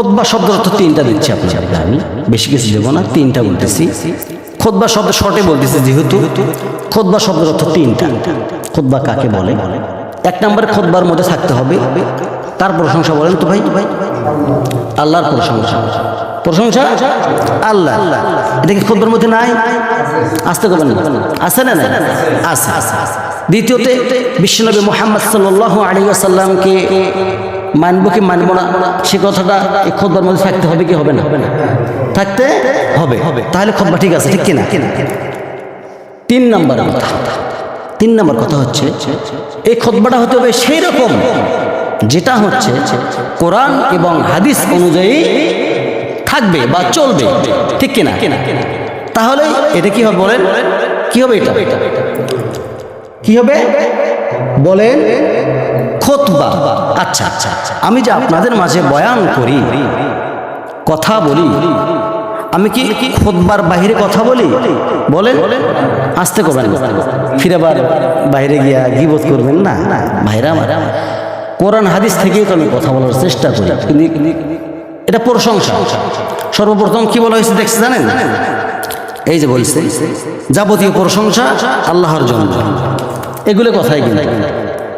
খোদবা শব্দ অর্থ তিনটা দিচ্ছি আপনাদেরকে আমি বেশি কিছু দেবো না, তিনটা বলতেছি। খোদবা শব্দ শর্টে বলতেছি যেহেতু, খোদবা শব্দ অর্থ তিনটা। খোদবা কাকে বলে? এক নম্বরে খোদবার মধ্যে থাকতে হবে। তার প্রশংসা বলেন তো ভাই। ভাই আল্লাহর প্রশংসা। প্রশংসা? আল্লাহ। এটা কি খোদবার মধ্যে নাই? আসতে না। আছে না না আছে। দ্বিতীয়তে, বিশ্বনবী মোহাম্মদ সাল্লাহ আলী আসাল্লামকে মানবো কি মানবো না, সে কথাটা এই খোদবার মধ্যে থাকতে হবে কি হবে না? থাকতে হবে। হবে তাহলে খোদবা ঠিক আছে, ঠিক কিনা? তিন নম্বর তিন নম্বর কথা হচ্ছে, এই খোদবাটা হতে হবে সেই রকম যেটা হচ্ছে কোরআন এবং হাদিস অনুযায়ী থাকবে বা চলবে। ঠিক কিনা? তাহলে এটা কি হবে বলেন? কি হবে এটা? কি হবে? বলেন খোতবা আচ্ছা আচ্ছা আমি যে আপনাদের মাঝে বয়ান করি, কথা বলি, আমি কি খোদবার বাহিরে কথা বলি? বলেন, আসতে করবেন ফিরেবার বাইরে গিয়া গিবোধ করবেন না। ভাইরা আমার, কোরআন হাদিস থেকেই তো আমি কথা বলার চেষ্টা করি। এটা প্রশংসা। সর্বপ্রথম কি বলা হয়েছে দেখছে, জানেন? এই যে বলছে, যাবতীয় প্রশংসা আল্লাহর জন্য। এগুলো কথাই কিন্তু।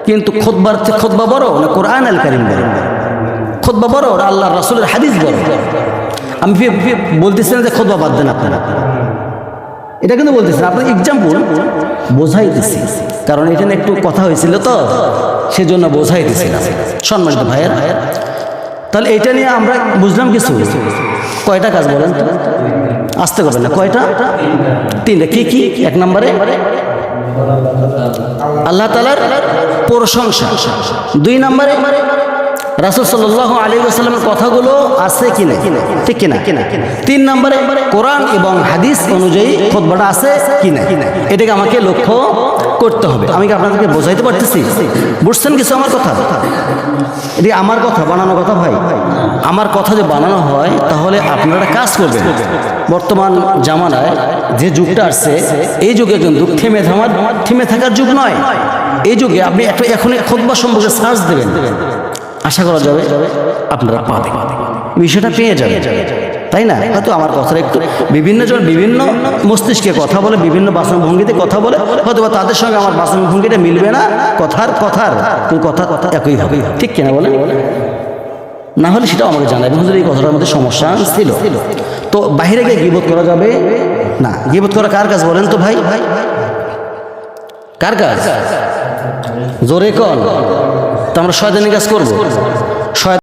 কিন্তু খোদবার খোদবা বড় না কোরআন আল কারিম বড়? খোদবা বড় আর আল্লাহ রাসুলের হাদিস বড়? আমি বলতেছি না যে খোদবা বাদ দেন আপনারা। এটা কিন্তু বলতেছেন, আপনার এক্সাম্পল বোঝাইতেছি। কারণ এখানে একটু কথা হয়েছিল তো, সেজন্য বোঝাই বোঝাইতেছিলাম সম্মানিত ভাইয়ের, তাহলে এটা নিয়ে আমরা বুঝলাম কিছু? কয়টা কাজ বলেন আসতে করবেন না, কয়টা? তিনটা। কি কি? এক নম্বরে? আল্লাহ তালার প্রশংসা। দুই নম্বরে রাসুল সাল্লাহ আলী আসাল্লামের কথাগুলো আছে কিনা ঠিক কিনা তিন নম্বরে কোরআন এবং হাদিস অনুযায়ী খোদবাটা আছে কিনা এটাকে আমাকে লক্ষ্য করতে হবে। আমি কি আপনাদেরকে বোঝাইতে পারতেছি? বুঝছেন কিছু আমার কথা? এটি আমার কথা বানানো কথা ভাই। আমার কথা যে বানানো হয়, তাহলে আপনারা কাজ করবেন। বর্তমান জামানায় যে যুগটা আসছে, এই যুগে কিন্তু থেমে থামার, থেমে থাকার যুগ নয়। এই যুগে আপনি একটা এখনই খোদবা সম্পর্কে সার্চ দেবেন। আশা করা যাবে আপনারা পাবেন বিষয়টা পেয়ে যাবে তাই না? হয়তো আমার কথাটা একটু বিভিন্ন জন বিভিন্ন মস্তিষ্কে কথা বলে, বিভিন্ন বাসন ভঙ্গিতে কথা বলে হয়তো বা তাদের সঙ্গে আমার বাসন ভঙ্গিটা মিলবে না। কথার কথার কথা কথা একই হবে। ঠিক কিনা বলে না হলে সেটাও আমাকে জানাবেন। হুজুর, এই কথাটার মধ্যে সমস্যা ছিল। তো বাইরে গিয়ে গিবোধ করা যাবে? না। গিবোধ করা কার কাজ বলেন তো ভাই? ভাই কার কাজ? জোরে কল তো আমরা শয়তানি কাজ করব।